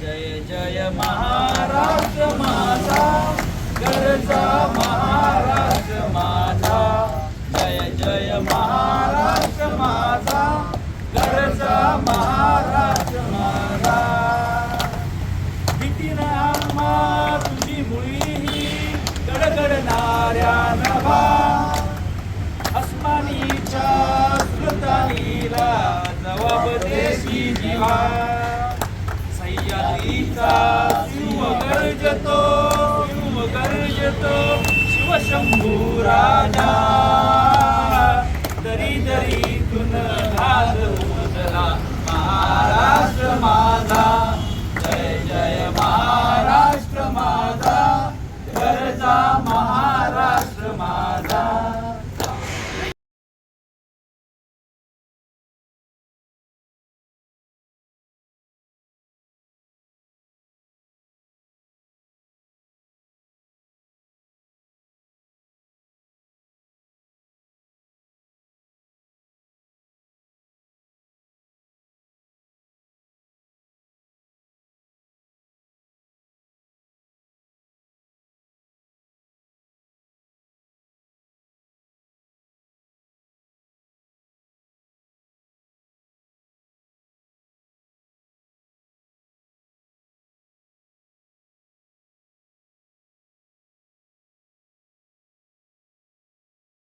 जय जय महाराष्ट्र माझा गरजा महाराष्ट्र माझा जय जय महाराष्ट्र माझा गरजा महाराष्ट्र माझा भीतीनं नामा तुझी मुळी गडगडणाऱ्या नभा. अस्मानीच्या स्मृतानीला जबाब देशी जीवा. सह्याद्रीचा शिव गर्जतो शिव गर्जतो शिवशंभू।